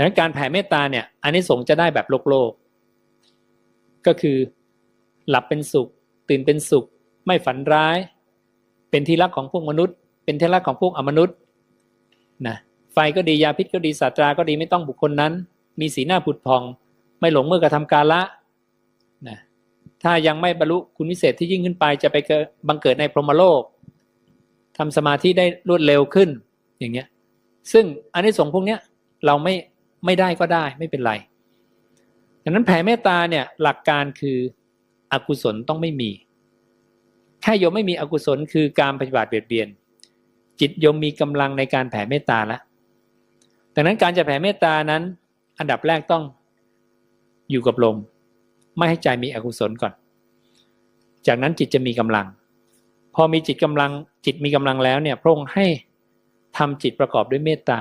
ดังนั้นการแผ่เมตตาเนี่ยอันนี้สงส์จะได้แบบโลกโลก ก็คือหลับเป็นสุข ตื่นเป็นสุข ไม่ฝันร้าย เป็นที่รักของพวกมนุษย์ เป็นที่รักของพวกอมนุษย์นะไฟก็ดียาพิษก็ดีศาสตราก็ดีไม่ต้องบุคคลนั้น มีสีหน้าผุดพอง ไม่หลงเมื่อกระทำการละนะถ้ายังไม่บรรลุคุณวิเศษที่ยิ่งขึ้นไปจะไปเกิดบังเกิดในพรหมโลกทำสมาธิได้รวดเร็วขึ้นอย่างเงี้ย ซึ่งอันนี้สงส์พวกเนี้ยเราไม่ ไม่ได้ก็ได้ไม่เป็นไรดังนั้นแผ่เมตตาเนี่ยหลักการคืออกุศลต้องไม่มีแค่โยมไม่มีอกุศลคือการปฏิบัติเบียดเบียน จิตโยมมีกำลังในการแผ่เมตตาแล้วดังนั้นการจะแผ่เมตตานั้น อันดับแรกต้องอยู่กับลม ไม่ให้ใจมีอกุศลก่อน จากนั้นจิตจะมีกำลัง พอมีจิตกำลังจิตมีกำลังแล้วเนี่ยพระองค์ให้ทำจิตประกอบด้วยเมตตา